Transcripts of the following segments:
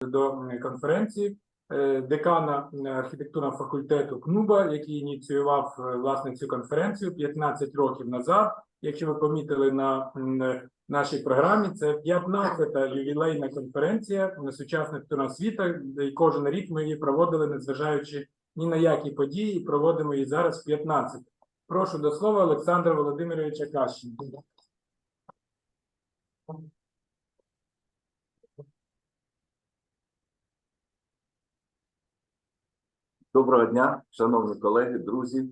до конференції е, декана архітектурного факультету КНУБа, який ініціював е, власне цю конференцію 15 років назад. Якщо ви помітили на нашій програмі, це 15-та ювілейна конференція на сучасна архітектурна освіта. І кожен рік ми її проводили, незважаючи ні на які події, і проводимо її зараз 15. Прошу до слова Олександра Володимировича Кащенка. Доброго дня, шановні колеги, друзі.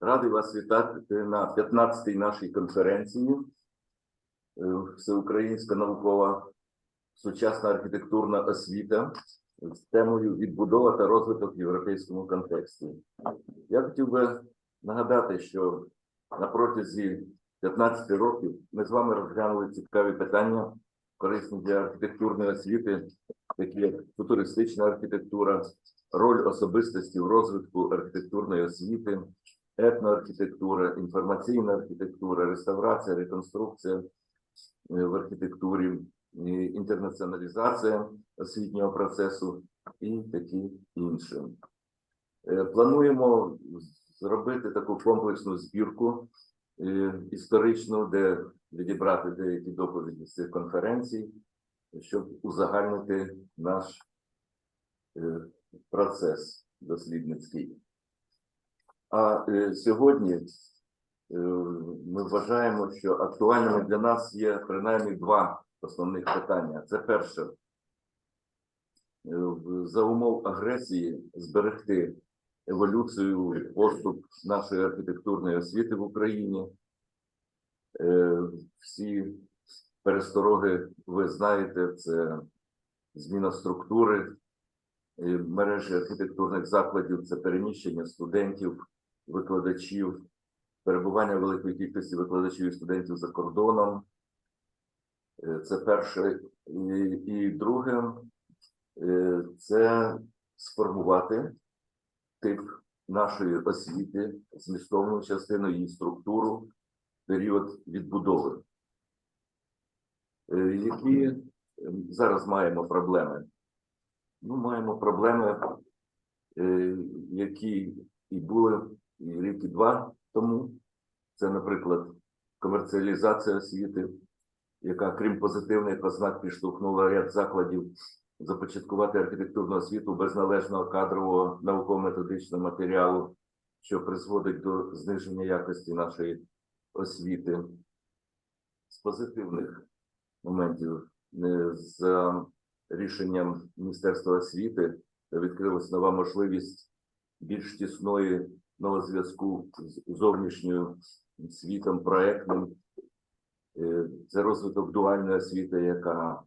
Радий вас вітати на 15-й нашій конференції е, Всеукраїнська наукова сучасна архітектурна освіта з темою відбудова та розвиток в європейському контексті. Я хотів би нагадати, що на протязі 15 років ми з вами розглянули цікаві питання, корисні для архітектурної освіти, такі як футуристична архітектура, роль особистості в розвитку архітектурної освіти, етноархітектура, інформаційна архітектура, реставрація, реконструкція е, в архітектурі, інтернаціоналізація освітнього процесу і такі інші. Е, Плануємо зробити таку комплексну збірку історичну, де відібрати деякі доповіді з цих конференцій, щоб узагальнити наш е, процес дослідницький. А е, сьогодні е, ми вважаємо, що актуальними для нас є принаймні два основних питання. Це перше, е, за умов агресії зберегти еволюцію, поступ нашої архітектурної освіти в Україні. Е, Всі перестороги ви знаєте, це зміна структури, е, мережі архітектурних закладів, це переміщення студентів, викладачів, перебування великої кількості викладачів і студентів за кордоном. Е, Це перше. І, друге, це сформувати тип нашої освіти, змістовну частину, її структуру, період відбудови. Е, Які е, зараз маємо проблеми? Ну, маємо проблеми, е, які і були і рік, два тому. Це, наприклад, комерціалізація освіти, яка, крім позитивних ознак, підштовхнула ряд закладів започаткувати архітектурну освіту без належного кадрового науково-методичного матеріалу, що призводить до зниження якості нашої освіти. З позитивних моментів е, за рішенням Міністерства освіти відкрилась нова можливість більш тісної нового зв'язку з зовнішньою світом проектним. Е, Це розвиток дуальної освіти, яка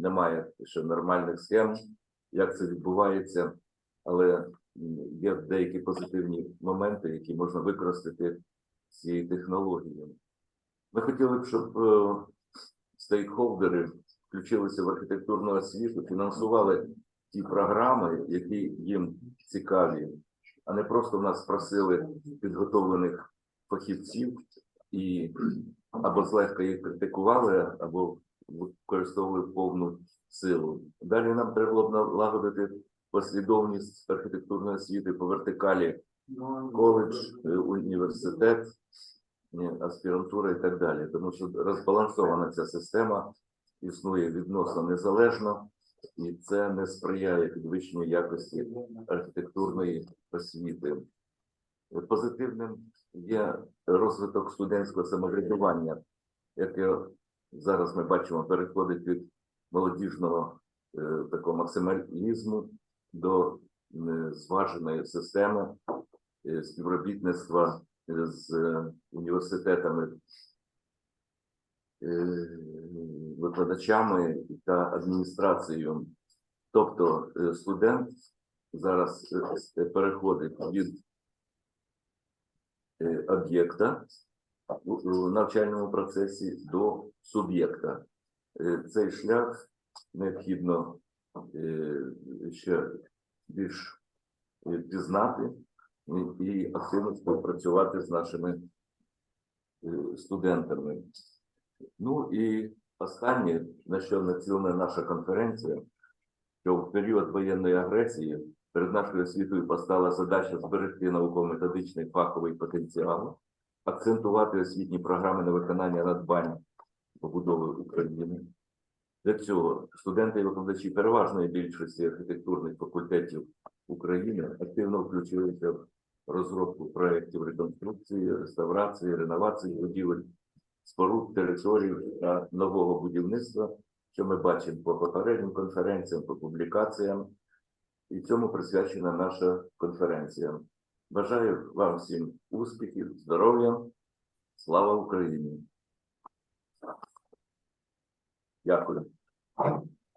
м, не має ще нормальних схем, як це відбувається, але є деякі позитивні моменти, які можна використати цією технологією. Ми хотіли б, щоб е, стейкхолдери включилися в архітектурну освіту, фінансували ті програми, які їм цікаві, а не просто в нас просили підготовлених фахівців і або злегка їх критикували, або використовували повну силу. Далі нам треба було б налагодити послідовність архітектурної освіти по вертикалі коледж, е, університет, аспірантура і так далі. Тому що розбалансована ця система існує відносно незалежно, і це не сприяє підвищенню якості архітектурної освіти. Позитивним є розвиток студентського самоврядування, яке зараз ми бачимо переходить від молодіжного е, такого максималізму до е, зваженої системи е, співробітництва з університетами, викладачами та адміністрацією. Тобто студент зараз переходить від об'єкта у навчальному процесі до суб'єкта. Е, Цей шлях необхідно е, ще більш е, пізнати і- активно співпрацювати з нашими студентами. Ну і останнє, на що націлена наша конференція, що в період воєнної агресії перед нашою освітою постала задача зберегти науково-методичний фаховий потенціал, акцентувати освітні програми на виконання надбань побудови України. Для цього студенти і викладачі переважної більшості архітектурних факультетів України активно включилися в розробку проєктів реконструкції, реставрації, реновації будівель, споруд, територій та нового будівництва, що ми бачимо по попереднім конференціям, по публікаціям, і цьому присвячена наша конференція. Бажаю вам всім успіхів, здоров'я, слава Україні! Дякую.